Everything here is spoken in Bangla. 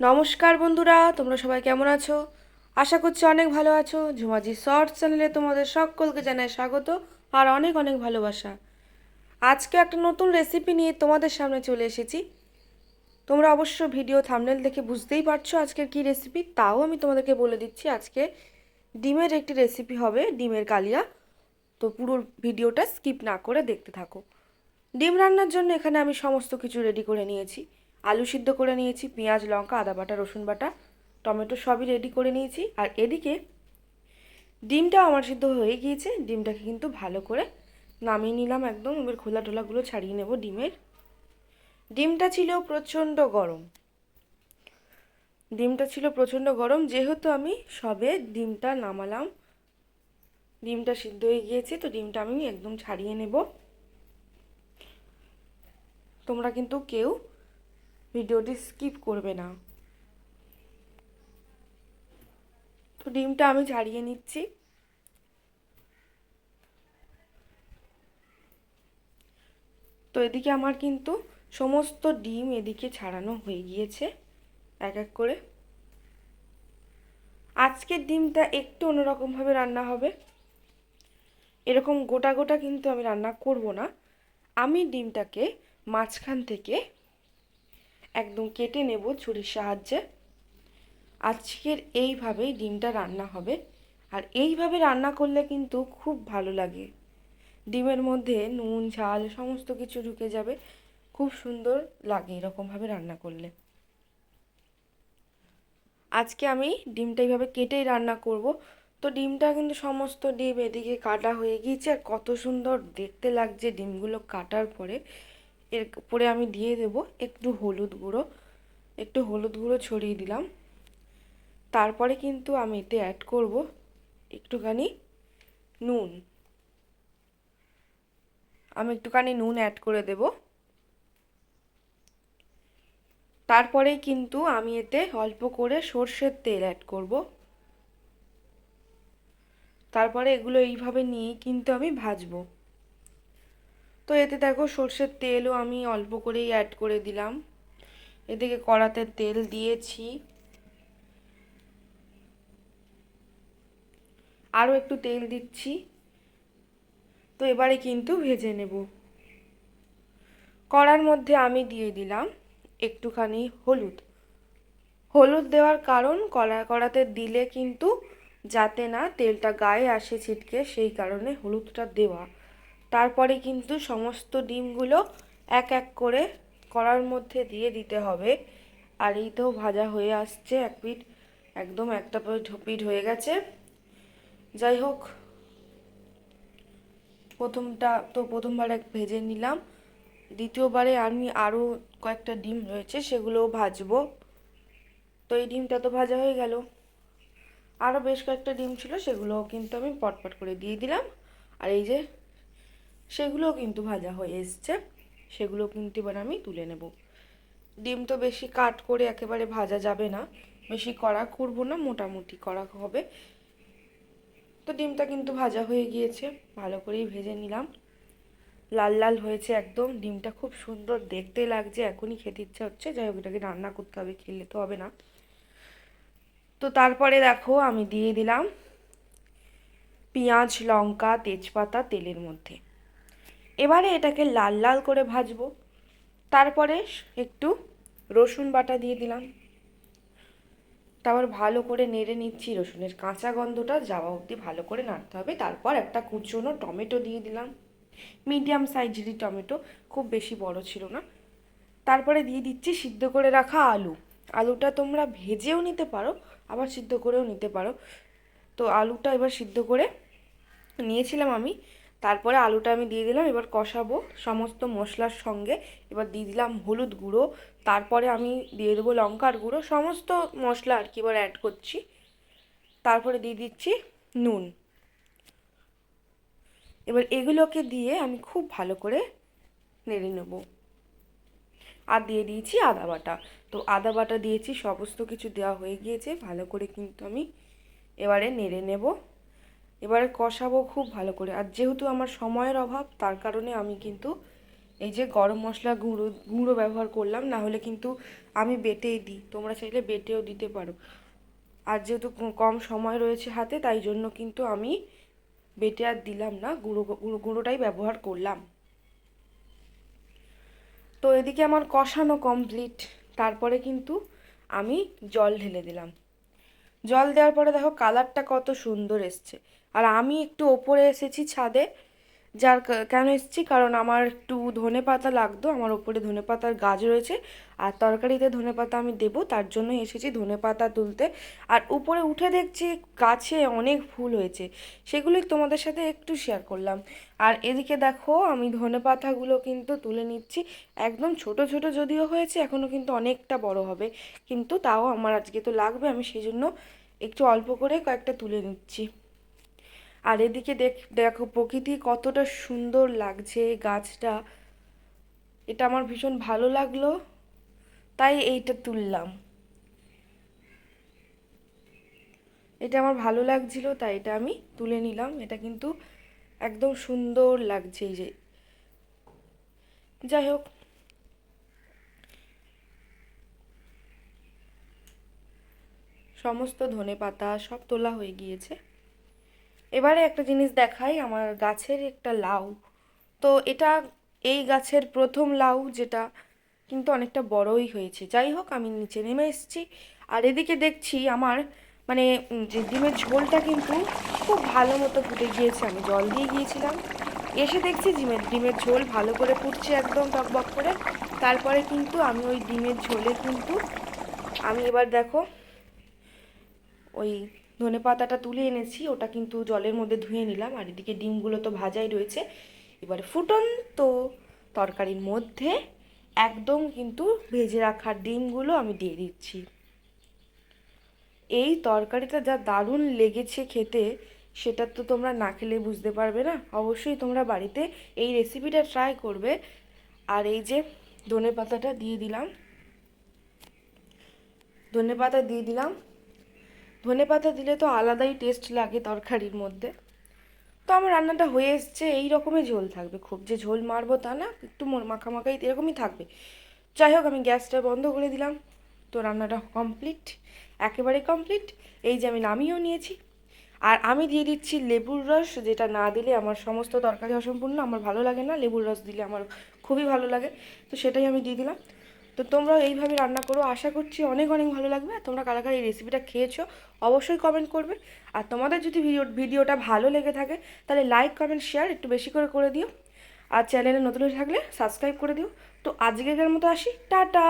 নমস্কার বন্ধুরা, তোমরা সবাই কেমন আছো? আশা করছি অনেক ভালো আছো। ঝুমাজি শর্টস চ্যানেলে তোমাদের সকলকে জানাই স্বাগত আর অনেক অনেক ভালোবাসা। আজকে একটা নতুন রেসিপি নিয়ে তোমাদের সামনে চলে এসেছি। তোমরা অবশ্য ভিডিও থামনেল দেখে বুঝতেই পারছ আজকের কি রেসিপি তাও আমি তোমাদেরকে বলে দিচ্ছি আজকে ডিমের একটি রেসিপি হবে ডিমের কালিয়া। তো পুরো ভিডিওটা স্কিপ না করে দেখতে থাকো। ডিম রান্নার জন্য এখানে আমি সমস্ত কিছু রেডি করে নিয়েছি। আলু সিদ্ধ করে নিয়েছি, পেঁয়াজ, লঙ্কা, আদা বাটা, রসুন বাটা, টমেটো সবই রেডি করে নিয়েছি। আর এদিকে ডিমটাও আমার সিদ্ধ হয়ে গিয়েছে, ডিমটাকে কিন্তু ভালো করে নামিয়ে নিলাম একদম। এবার খোলা টোলাগুলো ছাড়িয়ে নেব ডিমের। ডিমটা ছিল প্রচণ্ড গরম। ডিমটা ছিল প্রচণ্ড গরম, যেহেতু আমি সবে ডিমটা নামালাম। ডিমটা সিদ্ধ হয়ে গিয়েছে, তো ডিমটা আমি একদম ছাড়িয়ে নেব। তোমরা কিন্তু কেউ ভিডিওটি স্কিপ করবে না। তো ডিমটা আমি ছাড়িয়ে নিচ্ছি। তো এদিকে আমার কিন্তু সমস্ত ডিম এদিকে ছাড়ানো হয়ে গিয়েছে, এক এক করে। আজকের ডিমটা একটু অন্যরকমভাবে রান্না হবে। এরকম গোটা গোটা কিন্তু আমি রান্না করব না। আমি ডিমটাকে মাঝখান থেকে একদম কেটে নেব ছুরির সাহায্যে। আজকের এইভাবেই ডিমটা রান্না হবে। আর এইভাবে রান্না করলে কিন্তু খুব ভালো লাগে। ডিমের মধ্যে নুন, ঝাল সমস্ত কিছু ঢুকে যাবে। খুব সুন্দর লাগে এরকমভাবে রান্না করলে। আজকে আমি ডিমটা এইভাবে কেটেই রান্না করব। তো ডিমটা কিন্তু সমস্ত ডিম এদিকে কাটা হয়ে গিয়েছে। আর কত সুন্দর দেখতে লাগছে ডিমগুলো কাটার পরে। এর উপরে আমি দিয়ে দেব একটু হলুদ গুঁড়ো, একটু হলুদ গুঁড়ো ছড়িয়ে দিলাম। তারপরে কিন্তু আমি এতে অ্যাড করব একটুখানি নুন। আমি একটুখানি নুন অ্যাড করে দেব। তারপরেই কিন্তু আমি এতে অল্প করে সর্ষের তেল অ্যাড করব। তারপরে এগুলো এইভাবে নিয়ে কিন্তু আমি ভাজবো। তো এতে দেখো সর্ষের তেলও আমি অল্প করেই অ্যাড করে দিলাম। এদিকে কড়াতে তেল দিয়েছি। আরও একটু তেল দিচ্ছি। তো এবারে কিন্তু ভেজে নেব। কড়ার মধ্যে আমি দিয়ে দিলাম একটুখানি হলুদ। হলুদ দেওয়ার কারণ কড়া কড়াতে দিলে কিন্তু যাতে না তেলটা গায়ে আসে ছিটকে, সেই কারণে হলুদটা দেওয়া। তারপরে কিন্তু সমস্ত ডিমগুলো এক এক করে কড়ার মধ্যে দিয়ে দিতে হবে। আর এই তো ভাজা হয়ে আসছে এক পিঠ, একদম একটা পিঠ হয়ে গেছে। যাই হোক, প্রথমটা তো প্রথমবার এক ভেজে নিলাম। দ্বিতীয়বারে আমি আরও কয়েকটা ডিম রয়েছে, সেগুলোও ভাজবো। তো এই ডিমটা তো ভাজা হয়ে গেল। আরও বেশ কয়েকটা ডিম ছিল, সেগুলোও কিন্তু আমি পটপট করে দিয়ে দিলাম। আর এই যে সেগুলোও কিন্তু ভাজা হয়ে এসছে। সেগুলো কিন্তু এবার আমি তুলে নেব। ডিম তো বেশি কাট করে একেবারে ভাজা যাবে না। বেশি কড়া করব না, মোটামুটি কড়া হবে। তো ডিমটা কিন্তু ভাজা হয়ে গিয়েছে, ভালো করেই ভেজে নিলাম। লাল লাল হয়েছে একদম, ডিমটা খুব সুন্দর দেখতে লাগছে, এখনই খেতে ইচ্ছা হচ্ছে, যাই হোক এটাকে রান্না করতে হবে, খেলে তো হবে না। তো তারপরে দেখো, আমি দিয়ে দিলাম পেঁয়াজ, লঙ্কা, তেজপাতা তেলের মধ্যে। এবারে এটাকে লাল লাল করে ভাজবো। তারপরে একটু রসুন বাটা দিয়ে দিলাম। তারপর ভালো করে নেড়ে নিচ্ছি রসুনের কাঁচা গন্ধটা যাওয়া অবধি ভালো করে নাড়তে হবে। তারপর একটা কুচনো টমেটো দিয়ে দিলাম। মিডিয়াম সাইজেরই টমেটো, খুব বেশি বড় ছিল না। তারপরে দিয়ে দিচ্ছি সিদ্ধ করে রাখা আলু। আলুটা তোমরা ভেজেও নিতে পারো, আবার সিদ্ধ করেও নিতে পারো। তো আলুটা এবার সিদ্ধ করে নিয়েছিলাম আমি। তারপরে আলুটা আমি দিয়ে দিলাম, এবার কষাবো সমস্ত মশলার সঙ্গে। এবার দিয়ে দিলাম হলুদ গুঁড়ো, তারপরে আমি দিয়ে দেবো লঙ্কার গুঁড়ো, সমস্ত মশলা আর কি এবার অ্যাড করছি। তারপরে দিয়ে দিচ্ছি নুন। এবার এগুলোকে দিয়ে আমি খুব ভালো করে নেড়ে নেব। আর দিয়ে দিয়েছি আদা বাটা। তো আদা বাটা দিয়েছি, সমস্ত কিছু দেওয়া হয়ে গিয়েছে, ভালো করে কিন্তু আমি এবারে নেড়ে নেব। এবারে কষাবো খুব ভালো করে। আর যেহেতু আমার সময়ের অভাব, তার কারণে আমি কিন্তু এই যে গরম মশলা গুঁড়ো গুঁড়ো ব্যবহার করলাম, না হলে কিন্তু আমি বেটেই দিই। তোমরা চাইলে বেটেও দিতে পারো। আর যেহেতু কম সময় রয়েছে হাতে, তাই জন্য কিন্তু আমি বেটে আর দিলাম না, গুঁড়ো গুঁড়ো, গুঁড়োটাই ব্যবহার করলাম। তো এদিকে আমার কষানো কমপ্লিট তারপরে কিন্তু আমি জল ঢেলে দিলাম। জল দেওয়ার পরে দেখো কালারটা কত সুন্দর এসছে। আর আমি একটু ওপরে এসেছি ছাদে, যার কেন এসেছি? কারণ আমার একটু ধনে পাতা লাগতো, আমার ওপরে ধনে পাতার গাছ রয়েছে, আর তরকারিতে ধনে পাতা আমি দেবো, তার জন্য এসেছি ধনে পাতা তুলতে। আর উপরে উঠে দেখছি গাছে অনেক ফুল হয়েছে, সেগুলোই তোমাদের সাথে একটু শেয়ার করলাম। আর এদিকে দেখো, আমি ধনে পাতাগুলো কিন্তু তুলে নিচ্ছি, একদম ছোট ছোট যদিও হয়েছে এখনও কিন্তু অনেকটা বড় হবে, কিন্তু তাও আমার আজকে তো লাগবে, আমি সেই জন্য একটু অল্প করে কয়েকটা তুলে নিচ্ছি। আর এদিকে দেখ, দেখো প্রকৃতি কতটা সুন্দর লাগছে এই গাছটা। এটা আমার ভীষণ ভালো লাগল, তাই এইটা তুললাম। এটা আমার ভালো লাগছিল, তাই এটা আমি তুলে নিলাম। এটা কিন্তু একদম সুন্দর লাগছে এই যে। যাই হোক। সমস্ত ধনেপাতা সব তোলা হয়ে গিয়েছে। এবারে একটা জিনিস দেখাই, আমার গাছের একটা লাউ। তো এটা এই গাছের প্রথম লাউ যেটা কিন্তু অনেকটা বড়ই হয়েছে। যাই হোক, আমি নিচে নেমে এসেছি। আর এদিকে দেখছি আমার মানে যে ডিমের ঝোলটা কিন্তু খুব ভালো মতো ফুটে গিয়েছে। আমি জল দিয়ে গিয়েছিলাম। এসে দেখছি ডিমের ডিমের ঝোল ভালো করে ফুটছে একদম টকবক করে। তারপরে কিন্তু আমি ওই ডিমের ঝোলে কিন্তু, আমি এবার দেখো, ওই ধনে পাতাটা তুলে এনেছি, ওটা কিন্তু জলের মধ্যে ধুয়ে নিলাম, আর এদিকে ডিমগুলো তো ভাজাই রয়েছে। এবারে ফুটন্ত তরকারির মধ্যে একদম কিন্তু ভেজে রাখা ডিমগুলো আমি দিয়ে দিচ্ছি। এই তরকারিটা যা দারুণ লেগেছে খেতে, সেটা তো তোমরা না খেলে বুঝতে পারবে না। অবশ্যই তোমরা বাড়িতে এই রেসিপিটা ট্রাই করবে। আর এই যে ধনে পাতাটা দিয়ে দিলাম, ধনে পাতা দিয়ে দিলাম ধনে পাতা দিলে তো আলাদাই টেস্ট লাগে তরকারির মধ্যে। তো আমার রান্নাটা হয়ে এসছে, এই রকমই ঝোল থাকবে। খুব যে ঝোল মারবো তা না, একটু মাখামাখাই এরকমই থাকবে। যাই হোক, আমি গ্যাসটা বন্ধ করে দিলাম। তো রান্নাটা কমপ্লিট একেবারে কমপ্লিট এই যে আমি নামিয়েও নিয়েছি। আর আমি দিয়ে দিচ্ছি লেবুর রস, যেটা না দিলে আমার সমস্ত তরকারি অসম্পূর্ণ, আমার ভালো লাগে না। লেবুর রস দিলে আমার খুবই ভালো লাগে। তো সেটাই আমি দিয়ে দিলাম। তো তোমরাও এইভাবে রান্না করো। আশা করছি অনেক অনেক ভালো লাগবে। আর তোমরা কারা কারা এই রেসিপিটা খেয়েছো, অবশ্যই কমেন্ট করবে। আর তোমাদের যদি ভিডিও ভিডিওটা ভালো লেগে থাকে, তাহলে লাইক কমেন্ট শেয়ার একটু বেশি করে করে দিও। আর চ্যানেলে নতুন হয়ে থাকলে সাবস্ক্রাইব করে দিও। তো আজকের মতো আসি। টাটা!